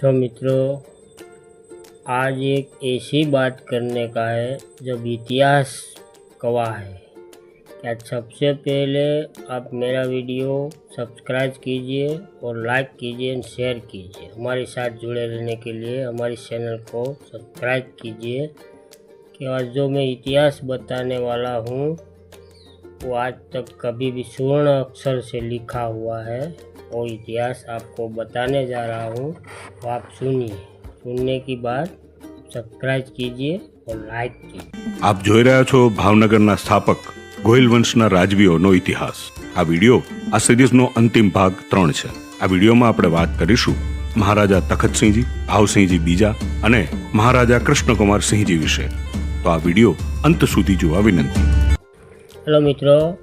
तो मित्रों, आज एक ऐसी बात करने का है, जब इतिहास गवाह है। क्या सबसे पहले आप मेरा वीडियो सब्सक्राइब कीजिए और लाइक कीजिए और शेयर कीजिए। हमारे साथ जुड़े रहने के लिए हमारे चैनल को सब्सक्राइब कीजिए। कि आज जो मैं इतिहास बताने वाला हूँ वो आज तक कभी भी स्वर्ण अक्षर से लिखा हुआ है वो इतिहास आपको बताने जा रहा हूँ तो आप सुनिए सुनने की बाद सब्सक्राइब कीजिए और लाइक कीजिए આપ જોઈ રહ્યા છો ભાવનગરના સ્થાપક ગોહિલ વંશના રાજવીઓનો ઇતિહાસ આ વિડિયો આ સિરીઝનો અંતિમ ભાગ ત્રણ છે આ વિડીયોમાં આપણે વાત કરીશું મહારાજા તખતસિંહજી ભાવસિંહજી બીજા અને મહારાજા કૃષ્ણકુમાર સિંહજી વિશે તો આ વિડીયો અંત સુધી જોવા વિનંતી હેલો મિત્રો,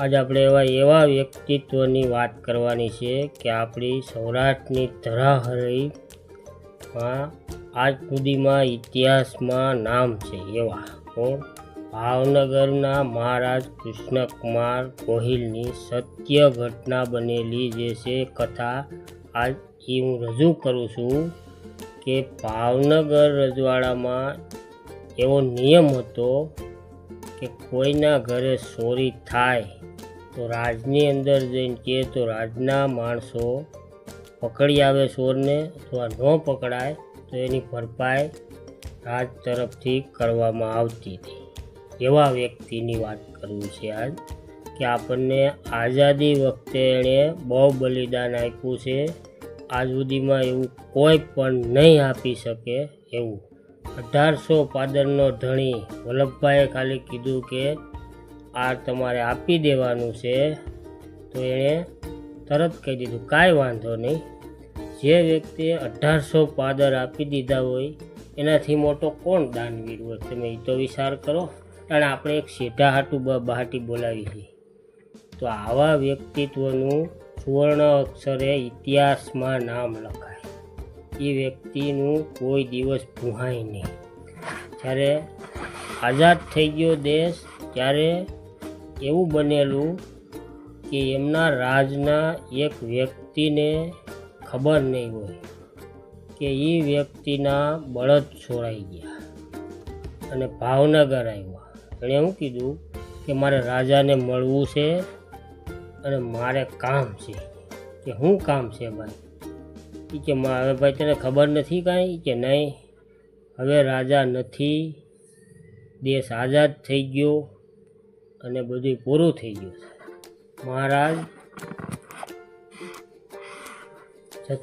આજે આપણે એવા એવા વ્યક્તિત્વની વાત કરવાની છે કે આપણી સૌરાષ્ટ્રની ધરાહરીમાં આજ સુધીમાં ઇતિહાસમાં નામ છે એવા. કોણ ભાવનગરના મહારાજ કૃષ્ણકુમાર ગોહિલની સત્ય ઘટના બનેલી જે છે કથા. આજ એ હું રજૂ કરું છું કે ભાવનગર રજવાડામાં એવો નિયમ હતો કે કોઈના ઘરે ચોરી થાય તો રાજની અંદર જઈને કહે તો રાજના માણસો પકડી આવે ચોરને અથવા ન પકડાય તો એની ભરપાઈ રાજ તરફથી કરવામાં આવતી હતી. એવા વ્યક્તિની વાત કરવી છે આજ કે આપણને આઝાદી વખતે એણે બહુ બલિદાન આપ્યું છે. આજ સુધીમાં એવું કોઈ પણ નહીં આપી શકે એવું અઢારસો પાદરનો ધણી. વલ્લભભાઈએ ખાલી કીધું કે, આ તમારે આપી દેવાનું છે. તો એણે તરત કહી દીધું, કાંઈ વાંધો નહીં. જે વ્યક્તિએ અઢારસો પાદર આપી દીધા હોય, એનાથી મોટો કોણ દાનવીર હોય? તમે એ તો વિચાર કરો. અને આપણે એક શેઠા હાટું બહાટી બોલાવી છે તો આવા વ્યક્તિત્વનું સુવર્ણ અક્ષરે ઇતિહાસમાં નામ લખાય. એ વ્યક્તિનું કોઈ દિવસ ભૂહાય નહીં. જ્યારે આઝાદ થઈ ગયો દેશ, ત્યારે એવું બનેલું કે એમના રાજના એક વ્યક્તિને ખબર નહીં હોય કે એ વ્યક્તિના બળદ છોડાઈ ગયા અને ભાવનગર આવ્યા. એણે શું કીધું? કે મારે રાજાને મળવું છે અને મારે કામ છે. કે શું કામ છે ભાઈ? ઈ કે મા, હવે ભાઈ તને ખબર નથી કાંઈ? કે નહીં. હવે રાજા નથી. દેશ આઝાદ થઈ ગયો અને બધું પૂરું થઈ ગયું મહારાજ